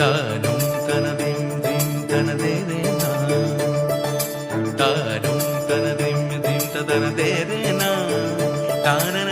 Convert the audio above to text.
താനും കനതയും തനതേരേന താനും കനതയും തനതേരേന താനന